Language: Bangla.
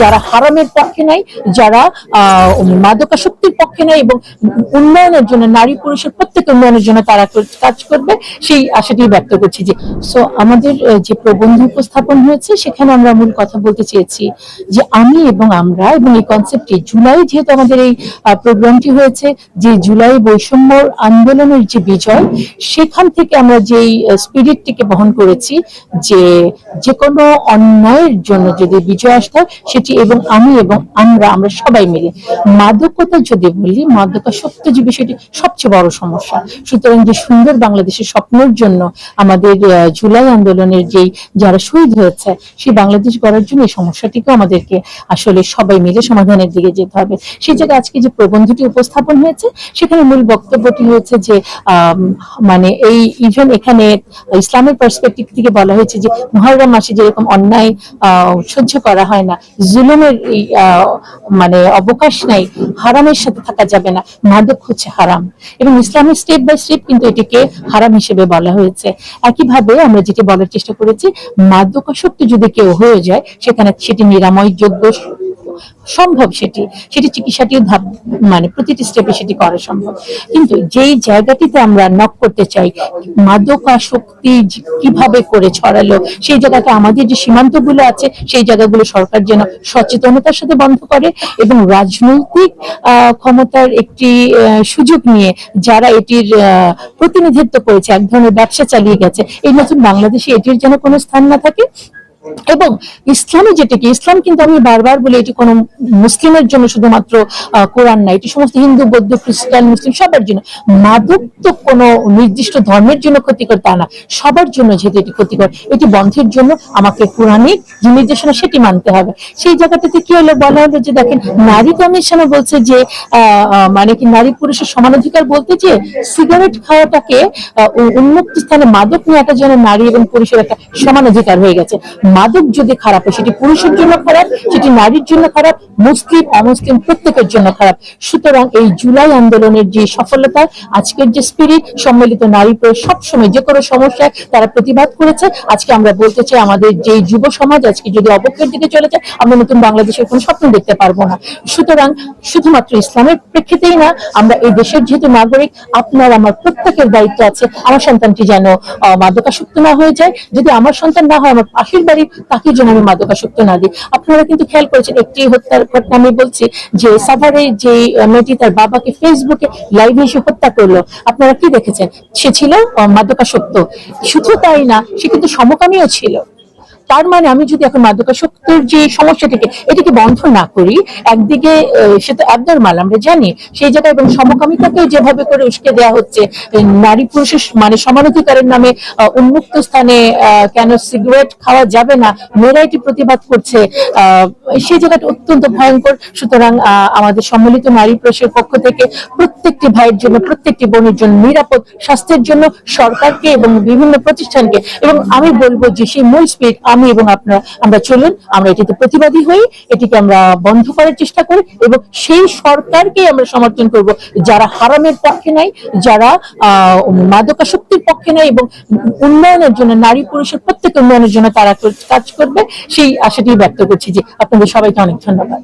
যারা হারামের পক্ষে নাই, যারা মাদকাসক্তির পক্ষে নাই এবং উন্নয়নের জন্য, নারী পুরুষের প্রত্যেক উন্নয়নের জন্য তারা কাজ করবে, সেই আশাটি ব্যক্ত করছি যে সো আমাদের যে প্রবন্ধ উপস্থাপন হয়েছে, সেখানে আমরা মূল কথা বলতে চেয়েছি যে আমি এবং আমরা এবং এই কনসেপ্টটি জুলাই যেহেতু আমাদের এই প্রোগ্রামটি হয়েছে, যে জুলাই বৈষম্য আন্দোলনের যে বিজয়, সেখান থেকে আমরা যেই স্পিরিটটিকে বহন করেছি যে যে কোনো অন্যায়ের জন্য যদি বিজয় আসতে হয়, সেটি এবং আমি এবং আমরা আমরা সবাই মিলে। মাদকতা যদি বলি মাদকাসক্ত যে বিষয়টি সবচেয়ে বড় সমস্যা। সুতরাং যে সুন্দর বাংলাদেশের স্বপ্নের জন্য আমাদের জুলাই আন্দোলনের যেই যারা শহীদ হয়েছে, সেই বাংলাদেশ গড়ার জন্য এই সমস্যাটিকে আমাদেরকে আসলে সবাই মিলে সমাধানের দিকে যেতে হবে। সেই জায়গায় আজকে যে প্রবন্ধটি উপস্থাপন হয়েছে, সেখানে মূল বক্তব্যটি হয়েছে যে মানে এই ইভেন এখানে ইসলামের পার্সপেক্টিভ থেকে বলা হয়েছে যে, মহরম মাসে যেরকম অন্যায় সহ্য করা হয় না জুলুমের মানে অবকাশ নাই, হারামের সাথে থাকা যাবে না, মাদক হচ্ছে হারাম। এবং ইসলামের স্টেপ বাই স্টেপ কিন্তু এটিকে হারাম হিসেবে বলা হয়েছে। একইভাবে আমরা যেটি বলার চেষ্টা করেছি, মাদকাসক্ত যদি কেউ হয়ে যায়, সেখানে সেটি নিরাময় যোগ্য সম্ভব সেটি সেটি চিকিৎসাটিও ধাপ মানে প্রতিটি স্টেপে সেটি করা সম্ভব। কিন্তু যেই জায়গাটিতে আমরা নক করতে চাই, মাদকাসক্তি কীভাবে করে ছড়ালো, সেই জায়গাতে আমাদের যে সীমান্তগুলো আছে, সেই জায়গাগুলো সরকার যেন সচেতনতার সাথে বন্ধ করে এবং রাজনৈতিক ক্ষমতার একটি সুযোগ নিয়ে যারা এটির প্রতিনিধিত্ব করেছে, এক ধরনের ব্যবসা চালিয়ে গেছে, এই নতুন বাংলাদেশে এটির যেন কোনো স্থান না থাকে এবং ইসলামে যেটাকে, ইসলাম কিন্তু আমি বারবার বলি, এটি কোনো মুসলিমের জন্য শুধুমাত্র কোরআন না, এটি সমস্ত হিন্দু, বৌদ্ধ, খ্রিস্টান, মুসলিম সবার জন্য। মাদক তো কোনো নির্দিষ্ট ধর্মের জন্য ক্ষতিকর তা না। সবার জন্য যেহেতু এটি ক্ষতিকর, এটি বন্ধের জন্য আমাকে কোরআনিক যে নির্দেশনা সেটি মানতে হবে। সেই জায়গাটাতে কি হলো বলা হলো যে দেখেন, নারী কমিশনে বলছে যে মানে কি নারী পুরুষের সমান অধিকার বলতে যে সিগারেট খাওয়াটাকে উন্মুক্ত স্থানে মাদক নেওয়াটা যেন নারী এবং পুরুষের একটা সমান অধিকার হয়ে গেছে। মাদক যদি খারাপ হয়, সেটি পুরুষের জন্য খারাপ, সেটি নারীর জন্য খারাপ, মুসলিম, অমুসলিম, প্রত্যেকের জন্য খারাপ। সুতরাং এই জুলাই আন্দোলনের যে সফলতা, আজকের যে স্পিরিট সম্মিলিত নারী পুরুষ সবসময় যে কোনো সমস্যায় তারা প্রতিবাদ করেছে। আজকে আমরা বলতে চাই, আমাদের যে যুব সমাজ আজকে যদি অবক্ষের দিকে চলে যায়, আমরা নতুন বাংলাদেশের কোনো স্বপ্ন দেখতে পারব না। সুতরাং শুধুমাত্র ইসলামের প্রেক্ষিতেই না, আমরা এই দেশের যেহেতু নাগরিক, আপনার, আমার প্রত্যেকের দায়িত্ব আছে। আমার সন্তানটি যেন মাদকাসক্ত না হয়ে যায়। যদি আমার সন্তান না হয়, আমার পাশের বাড়ির তাকে যেন আমি মাদকাসক্ত না দিই। আপনারা কিন্তু খেয়াল করেছেন, একটি হত্যার ঘটনা আমি বলছি যে সাভারে যে মেয়েটি তার বাবাকে ফেসবুকে লাইভে এসে হত্যা করল। আপনারা কি দেখেছেন? সে ছিল মাদকাসক্ত। শুধু তাই না, সে কিন্তু সমকামীও ছিল। তার মানে আমি যদি এখন মাদকাসক্তের যে সমস্যাটিকে এটিকে বন্ধ না করি একদিকে আহ, সে তো অ্যাবনর্মাল আমরা জানি সেই জায়গায় এবং সমকামিতাকে যেভাবে করে উস্কে দেওয়া হচ্ছে নারী পুরুষের মানে সমানাধিকারের নামে উন্মুক্ত স্থানে কেন সিগারেট খাওয়া যাবে না মেয়েরা এটি প্রতিবাদ করছে সেই জায়গাটা অত্যন্ত ভয়ঙ্কর। সুতরাং আমাদের সম্মিলিত নারী পুরুষের পক্ষ থেকে প্রত্যেকটি ভাইয়ের জন্য প্রত্যেকটি বোনের জন্য নিরাপদ স্বাস্থ্যের জন্য সরকারকে এবং বিভিন্ন প্রতিষ্ঠানকে এবং আমি বলব যে সেই মূল স্পিড আমি এবং আপনারা আমরা চলুন, আমরা এটিতে প্রতিবাদী হই, এটিকে আমরা বন্ধ করার চেষ্টা করি এবং সেই সরকারকে আমরা সমর্থন করব, যারা হারামের পক্ষে নাই যারা মাদকাসক্তির পক্ষে নাই এবং উন্নয়নের জন্য, নারী পুরুষের প্রত্যেক উন্নয়নের জন্য তারা কাজ করবে, সেই আশাটি ব্যক্ত করছি যে আপনাদের সবাইকে অনেক ধন্যবাদ।